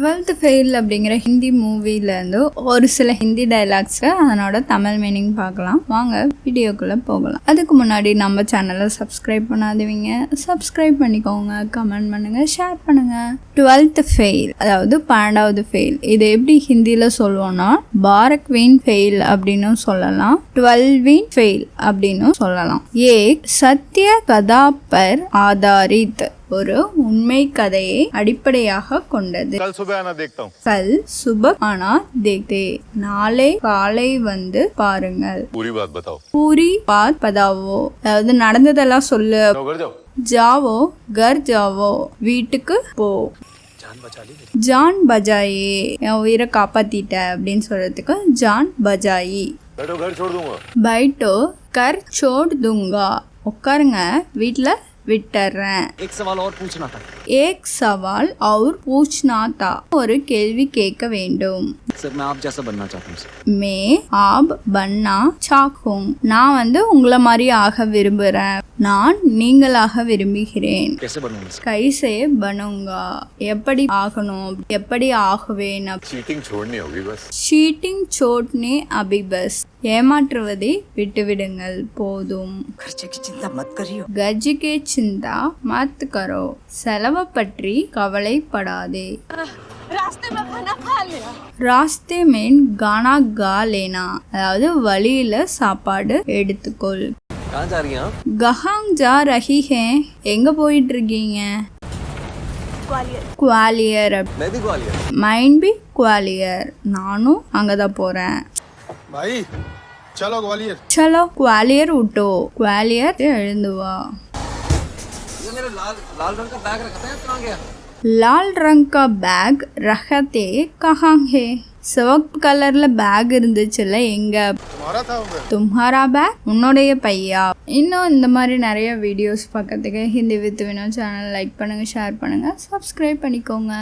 Twelfth fail அப்படிங்கிற ஹிந்தி மூவிலேருந்து ஒரு சில ஹிந்தி டைலாக்ஸ்க்கு அதனோட தமிழ் மீனிங் பார்க்கலாம். வாங்க வீடியோக்குள்ளே போகலாம். அதுக்கு முன்னாடி நம்ம சேனலை சப்ஸ்கிரைப் பண்ணாதவங்க சப்ஸ்கிரைப் பண்ணிக்கோங்க. கமெண்ட் பண்ணுங்கள் ஷேர் பண்ணுங்கள் டுவெல்த் ஃபெயில் அதாவது பன்னெண்டாவது ஃபெயில் இது எப்படி ஹிந்தியில் சொல்லுவோம்னா பாரக்வீன் ஃபெயில் அப்படின்னு சொல்லலாம். டுவெல்வின் ஃபெயில் அப்படின்னு சொல்லலாம். ஏ சத்ய கதா பர் ஆதாரித். ஒரு உண்மை கதையை அடிப்படையாக கொண்டது. கல் சுப ஆனா தேக்தே. நாளை காலை வந்து பாருங்கள். பூரி பாத் பதாவோ. அதாவது நடந்ததெல்லாம் சொல்லு. ஜாவோ கர் ஜாவோ. வீட்டுக்கு போ. ஜான் பஜாயே. என் உயிரை காப்பாத்திட்ட அப்படின்னு சொல்றதுக்கு ஜான் பஜாயி. பைட்டோ கர் சோட் துங்கா உட்காருங்க. வீட்டில் விட்டுறேன். ஏக் சவால் அவர் பூச்னா தா ஒரு கேள்வி கேட்க வேண்டும். மே ஆப் பன்னா சாக்கும் நான் வந்து உங்களை மாதிரி ஆக விரும்புறேன். நான் நீங்களாக விரும்புகிறேன். கைசே பனுங்கா எப்படி ஆகணும்? எப்படி ஆகுவேன்? ஷீட்டிங் சோட்னே அபி பஸ் ஏமாற்றுவதை விட்டுவிடுங்கள். போதும். கஜிகே சிந்தா மத் செலவை பற்றி கவலைப்படாதே. ராஸ்தே மேன் கானா கா லேனா அதாவது வழியில சாப்பாடு எடுத்துக்கொள். கஹாங் ஜா ரஹி ஹே எங்க போயிட்டு இருக்கீங்க குவாலியர்? Mind B Gwalior. நானும் அங்கதான் போறேன். சலோ குவாலியர். விட்டோ குவாலியர் எழுந்து வா. லால் ரங் கா பேக் ரகத்தே கஹாங் ஹே சிவப்பு கலர்ல பேக் இருந்துச்சுல்ல எங்க? தும்ஹாரா பேக் உன்னுடைய பையா? இன்னும் இந்த மாதிரி நிறைய வீடியோஸ் பார்க்கறதுக்கு Hindi with Vino channel like பண்ணுங்க ஷேர் பண்ணுங்க சப்ஸ்கிரைப் பண்ணிக்கோங்க.